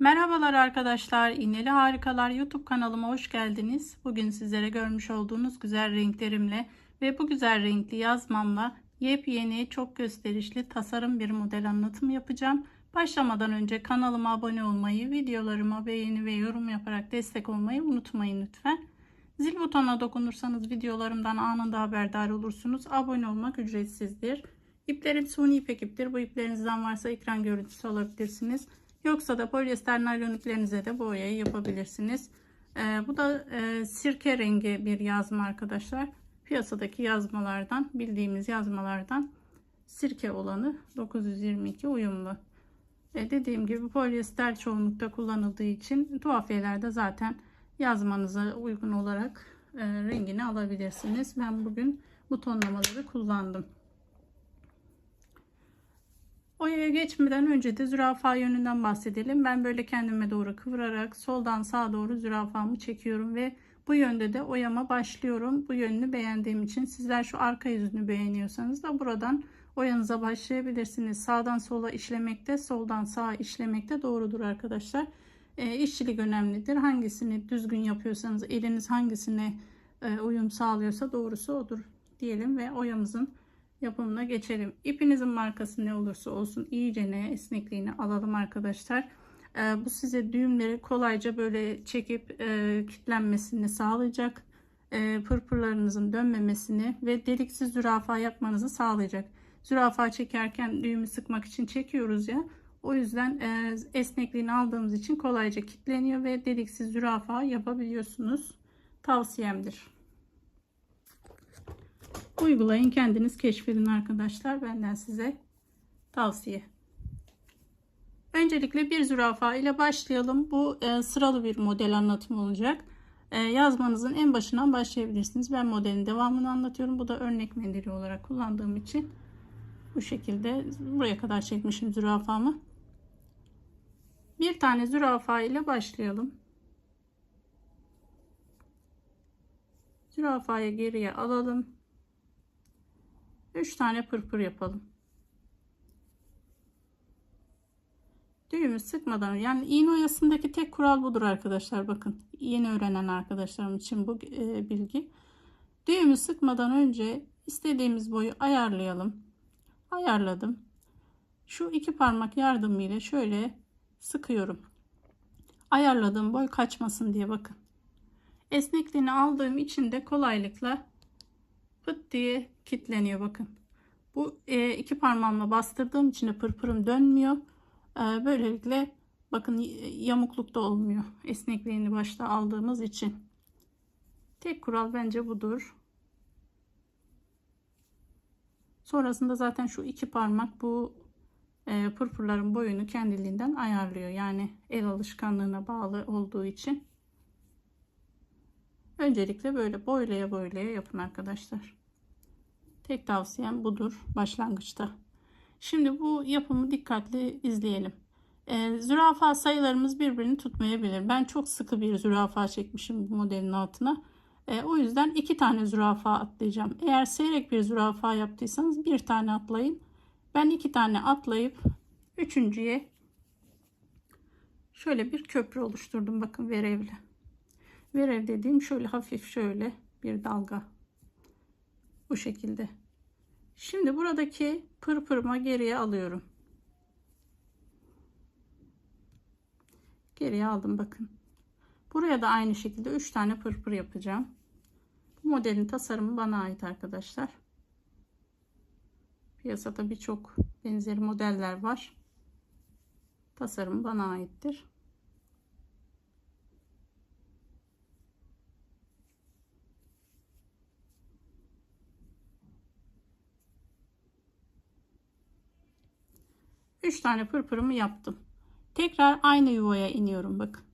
Merhabalar arkadaşlar. İğneli Harikalar YouTube kanalıma hoş geldiniz. Bugün sizlere görmüş olduğunuz güzel renklerimle ve bu güzel renkli yazmamla yepyeni çok gösterişli tasarım bir model anlatımı yapacağım. Başlamadan önce kanalıma abone olmayı, videolarıma beğeni ve yorum yaparak destek olmayı unutmayın lütfen. Zil butonuna dokunursanız videolarımdan anında haberdar olursunuz. Abone olmak ücretsizdir. İplerim suni ipek iptir. Bu iplerinizden varsa ekran görüntüsü alabilirsiniz. Yoksa da polyester naylon iplerinize de boyayı yapabilirsiniz. Ee, bu da e, sirke rengi bir yazma arkadaşlar. Piyasadaki yazmalardan bildiğimiz yazmalardan sirke olanı 922 uyumlu. E, dediğim gibi polyester çoğunlukta kullanıldığı için tuhafiyelerde zaten yazmanıza uygun olarak e, rengini alabilirsiniz. Ben bugün bu tonlamaları kullandım. Oyaya geçmeden önce de zürafa yönünden bahsedelim. Ben böyle kendime doğru kıvırarak soldan sağa doğru zürafamı çekiyorum ve bu yönde de oyama başlıyorum. Bu yönünü beğendiğim için sizler şu arka yüzünü beğeniyorsanız da buradan oyanıza başlayabilirsiniz. Sağdan sola işlemekte, soldan sağa işlemekte doğrudur arkadaşlar. E, işçilik önemlidir. Hangisini düzgün yapıyorsanız, eliniz hangisine e, uyum sağlıyorsa doğrusu odur diyelim ve oyamızın yapımına geçelim. İpinizin markası ne olursa olsun iyice ne esnekliğini alalım arkadaşlar. Ee, bu size düğümleri kolayca böyle çekip e, kilitlenmesini sağlayacak. E, pırpırlarınızın dönmemesini ve deliksiz zürafa yapmanızı sağlayacak. Zürafa çekerken düğümü sıkmak için çekiyoruz ya. O yüzden e, esnekliğini aldığımız için kolayca kilitleniyor ve deliksiz zürafa yapabiliyorsunuz. Tavsiyemdir. Uygulayın kendiniz keşfedin arkadaşlar. Benden size tavsiye. Öncelikle bir zürafa ile başlayalım. Bu e, sıralı bir model anlatımı olacak. E, yazmanızın en başından başlayabilirsiniz. Ben modelin devamını anlatıyorum. Bu da örnek mendili olarak kullandığım için bu şekilde buraya kadar çekmişim zürafamı. Bir tane zürafa ile başlayalım. Zürafayı geriye alalım. 3 tane pırpır yapalım. Düğümü sıkmadan yani iğne oyasındaki tek kural budur arkadaşlar. Bakın yeni öğrenen arkadaşlarım için bu e, bilgi. Düğümü sıkmadan önce istediğimiz boyu ayarlayalım. Ayarladım. Şu iki parmak yardımıyla şöyle sıkıyorum. Ayarladığım boy kaçmasın diye bakın. Esnekliğini aldığım için de kolaylıkla pıt diye kilitleniyor bakın. Bu e, iki parmağımla bastırdığım için de pırpırım dönmüyor. E, böylelikle bakın yamuklukta olmuyor. Esnekliğini başta aldığımız için. Tek kural bence budur. Sonrasında zaten şu iki parmak bu e, pırpırların boyunu kendiliğinden ayarlıyor. Yani el alışkanlığına bağlı olduğu için. Öncelikle böyle boylaya boylaya yapın arkadaşlar. Tek tavsiyem budur başlangıçta. Şimdi bu yapımı dikkatli izleyelim. Ee, zürafa sayılarımız birbirini tutmayabilir. Ben çok sıkı bir zürafa çekmişim bu modelin altına. Ee, o yüzden iki tane zürafa atlayacağım. Eğer seyrek bir zürafa yaptıysanız bir tane atlayın. Ben iki tane atlayıp üçüncüye şöyle bir köprü oluşturdum. Bakın verevli. Verev dediğim şöyle hafif şöyle bir dalga. Bu şekilde. Şimdi buradaki pırpırıma geriye alıyorum. Geriye aldım bakın. Buraya da aynı şekilde 3 tane pırpır yapacağım. Bu modelin tasarımı bana ait arkadaşlar. Piyasada birçok benzeri modeller var. Tasarım bana aittir. 3 tane pırpırımı yaptım. Tekrar aynı yuvaya iniyorum bakın.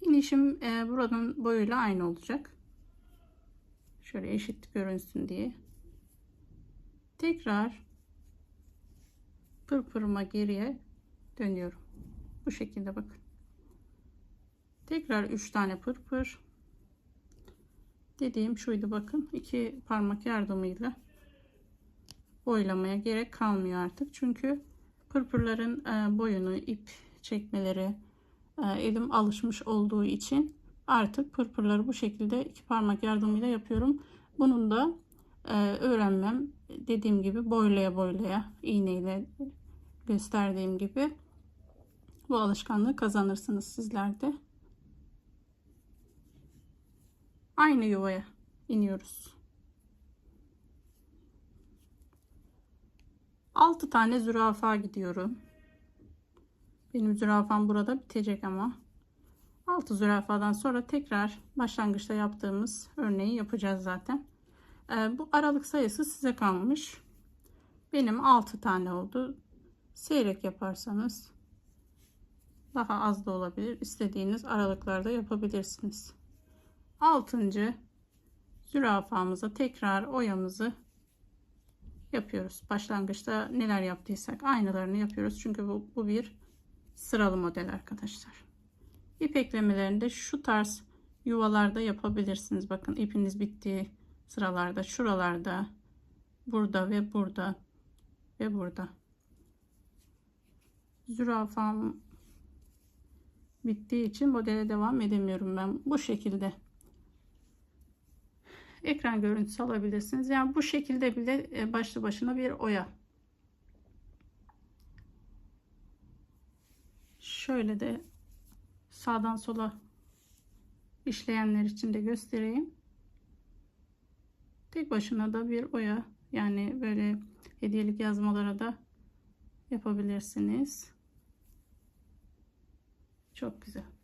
İnişim e, buranın boyuyla aynı olacak. Şöyle eşit görünsün diye. Tekrar pırpırıma geriye dönüyorum. Bu şekilde bakın. Tekrar 3 tane pırpır. Dediğim şuydu bakın. iki parmak yardımıyla boylamaya gerek kalmıyor artık. Çünkü Pırpırların e, boyunu, ip çekmeleri e, elim alışmış olduğu için artık pırpırları bu şekilde iki parmak yardımıyla yapıyorum. Bunun da e, öğrenmem dediğim gibi boylaya boylaya iğneyle gösterdiğim gibi bu alışkanlığı kazanırsınız sizler de. Aynı yuvaya iniyoruz. 6 tane zürafa gidiyorum. Benim zürafam burada bitecek ama. 6 zürafadan sonra tekrar başlangıçta yaptığımız örneği yapacağız zaten. Ee, bu aralık sayısı size kalmış. Benim 6 tane oldu. Seyrek yaparsanız daha az da olabilir. İstediğiniz aralıklarda yapabilirsiniz. 6. zürafamıza tekrar oyamızı yapıyoruz. Başlangıçta neler yaptıysak aynılarını yapıyoruz. Çünkü bu, bu bir sıralı model arkadaşlar. İp eklemelerini de şu tarz yuvalarda yapabilirsiniz. Bakın ipiniz bittiği sıralarda şuralarda burada ve burada ve burada. Zürafam bittiği için modele devam edemiyorum ben. Bu şekilde ekran görüntüsü alabilirsiniz. Yani bu şekilde bile e, başlı başına bir oya. Şöyle de sağdan sola işleyenler için de göstereyim. Tek başına da bir oya. Yani böyle hediyelik yazmalara da yapabilirsiniz. Çok güzel.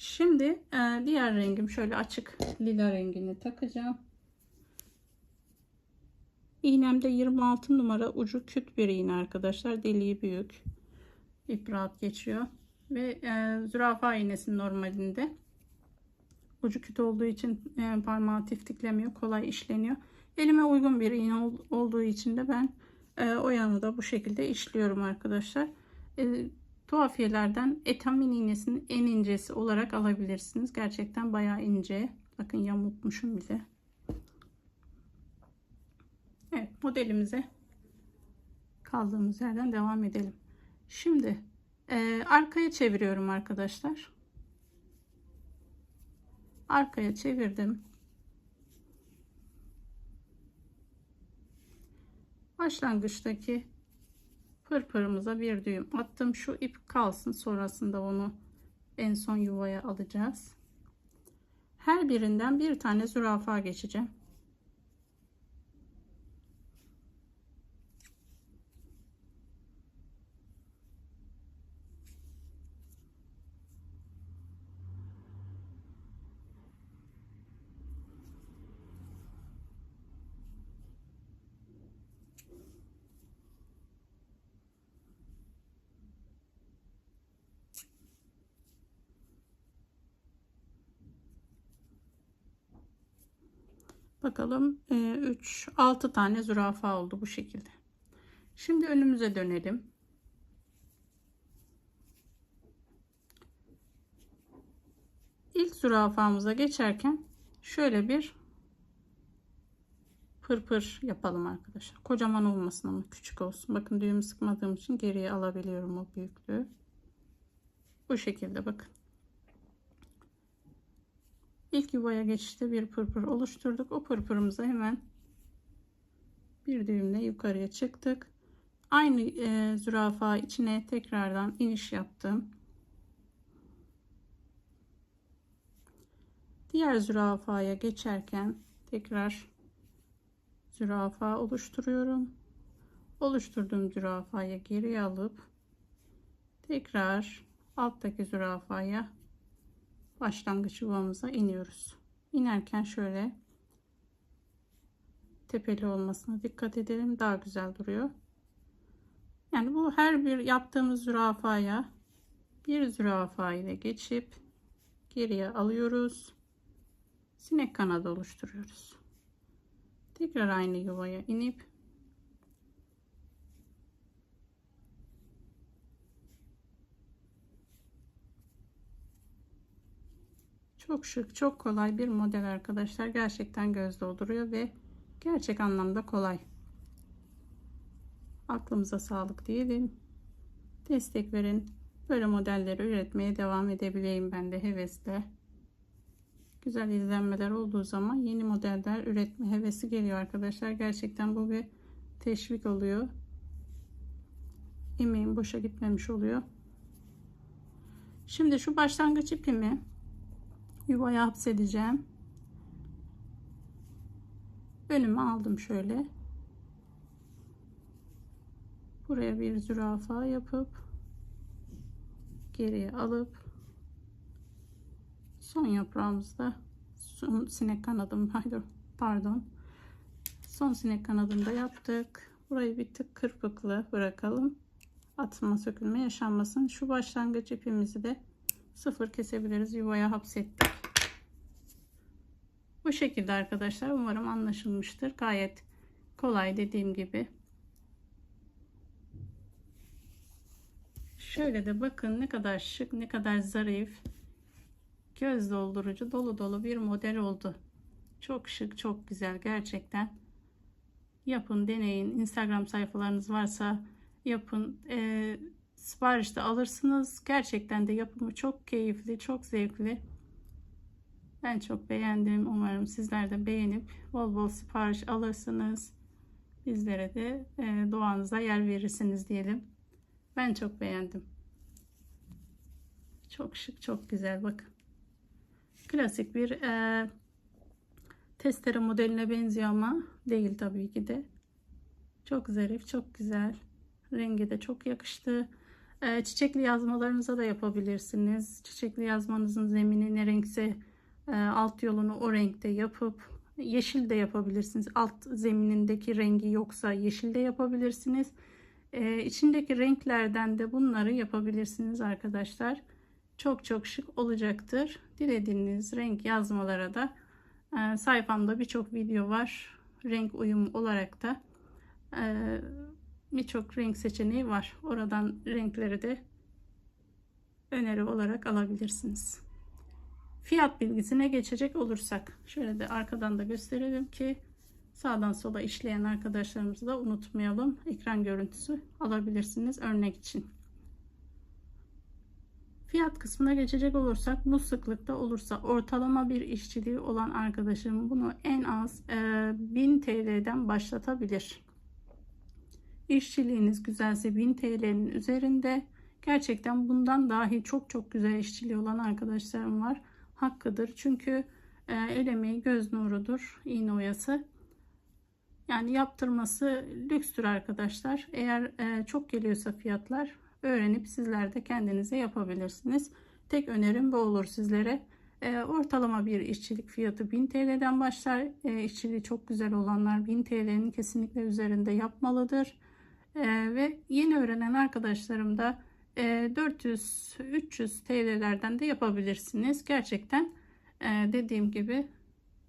Şimdi e, diğer rengim şöyle açık lila rengini takacağım. İğnemde 26 numara ucu küt bir iğne arkadaşlar. Deliği büyük. İp rahat geçiyor. Ve e, zürafa iğnesinin normalinde ucu küt olduğu için e, parmağı tiftiklemiyor. Kolay işleniyor. Elime uygun bir iğne ol, olduğu için de ben e, o yanı da bu şekilde işliyorum arkadaşlar. E, tuhafiyelerden etamin iğnesinin en incesi olarak alabilirsiniz. Gerçekten bayağı ince. Bakın yamultmuşum bile. Evet modelimize kaldığımız yerden devam edelim. Şimdi e, arkaya çeviriyorum arkadaşlar. Arkaya çevirdim. Başlangıçtaki pırpırımıza bir düğüm attım. Şu ip kalsın. Sonrasında onu en son yuvaya alacağız. Her birinden bir tane zürafa geçeceğim. Bakalım 3 e, 6 tane zürafa oldu bu şekilde. Şimdi önümüze dönelim. İlk zürafamıza geçerken şöyle bir pırpır yapalım arkadaşlar. Kocaman olmasın ama küçük olsun. Bakın düğümü sıkmadığım için geriye alabiliyorum o büyüklüğü. Bu şekilde bakın. İlk yuvaya geçişte bir pırpır oluşturduk. O pırpırımızı hemen bir düğümle yukarıya çıktık. Aynı e, zürafa içine tekrardan iniş yaptım. Diğer zürafaya geçerken tekrar zürafa oluşturuyorum. Oluşturduğum zürafayı geri alıp tekrar alttaki zürafaya başlangıç yuvamıza iniyoruz. İnerken şöyle tepeli olmasına dikkat edelim. Daha güzel duruyor. Yani bu her bir yaptığımız zürafaya bir zürafa ile geçip geriye alıyoruz. Sinek kanadı oluşturuyoruz. Tekrar aynı yuvaya inip Çok şık, çok kolay bir model arkadaşlar. Gerçekten göz dolduruyor ve gerçek anlamda kolay. Aklımıza sağlık diyelim. destek verin. Böyle modelleri üretmeye devam edebileyim ben de hevesle. Güzel izlenmeler olduğu zaman yeni modeller üretme hevesi geliyor arkadaşlar. Gerçekten bu bir teşvik oluyor. Emeğim boşa gitmemiş oluyor. Şimdi şu başlangıç ipimi yuvaya hapsedeceğim. Önüme aldım şöyle. Buraya bir zürafa yapıp geriye alıp son yaprağımızda son sinek kanadım pardon pardon son sinek kanadında yaptık. Burayı bir tık kırpıklı bırakalım. Atma sökülme yaşanmasın. Şu başlangıç ipimizi de sıfır kesebiliriz. Yuvaya hapsettik. Bu şekilde arkadaşlar umarım anlaşılmıştır. Gayet kolay dediğim gibi. Şöyle de bakın ne kadar şık, ne kadar zarif, göz doldurucu, dolu dolu bir model oldu. Çok şık, çok güzel gerçekten. Yapın, deneyin. Instagram sayfalarınız varsa yapın. E, siparişte alırsınız. Gerçekten de yapımı çok keyifli, çok zevkli. Ben çok beğendim. Umarım sizler de beğenip bol bol sipariş alırsınız. Bizlere de e, doğanıza yer verirsiniz diyelim. Ben çok beğendim. Çok şık, çok güzel. Bakın. Klasik bir e, testere modeline benziyor ama değil tabii ki de. Çok zarif, çok güzel. Rengi de çok yakıştı. E, çiçekli yazmalarınıza da yapabilirsiniz. Çiçekli yazmanızın zemini ne renkse e, alt yolunu o renkte yapıp yeşil de yapabilirsiniz. Alt zeminindeki rengi yoksa yeşil de yapabilirsiniz. Ee, içindeki renklerden de bunları yapabilirsiniz arkadaşlar. Çok çok şık olacaktır. Dilediğiniz renk yazmalara da e, sayfamda birçok video var. Renk uyumu olarak da e, birçok renk seçeneği var. Oradan renkleri de öneri olarak alabilirsiniz. Fiyat bilgisine geçecek olursak şöyle de arkadan da gösterelim ki sağdan sola işleyen arkadaşlarımızı da unutmayalım. Ekran görüntüsü alabilirsiniz örnek için. Fiyat kısmına geçecek olursak bu sıklıkta olursa ortalama bir işçiliği olan arkadaşım bunu en az e, 1000 TL'den başlatabilir. İşçiliğiniz güzelse 1000 TL'nin üzerinde gerçekten bundan dahi çok çok güzel işçiliği olan arkadaşlarım var. Hakkıdır çünkü e, el emeği göz nurudur iğne oyası. Yani yaptırması lükstür arkadaşlar. Eğer e, çok geliyorsa fiyatlar öğrenip sizler de kendinize yapabilirsiniz. Tek önerim bu olur sizlere. E, ortalama bir işçilik fiyatı 1000 TL'den başlar. İşçiliği çok güzel olanlar 1000 TL'nin kesinlikle üzerinde yapmalıdır. E, ve yeni öğrenen arkadaşlarım da e, 400-300 TL'lerden de yapabilirsiniz. Gerçekten e, dediğim gibi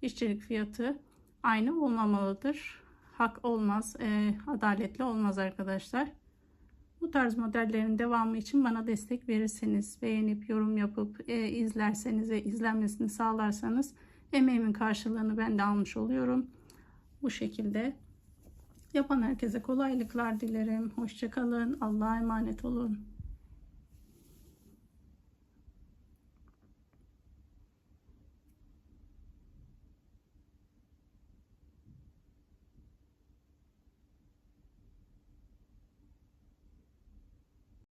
işçilik fiyatı aynı olmamalıdır. Hak olmaz, e, adaletli olmaz arkadaşlar. Bu tarz modellerin devamı için bana destek verirseniz, beğenip yorum yapıp e, izlerseniz ve izlenmesini sağlarsanız emeğimin karşılığını ben de almış oluyorum. Bu şekilde yapan herkese kolaylıklar dilerim. Hoşçakalın. Allah'a emanet olun.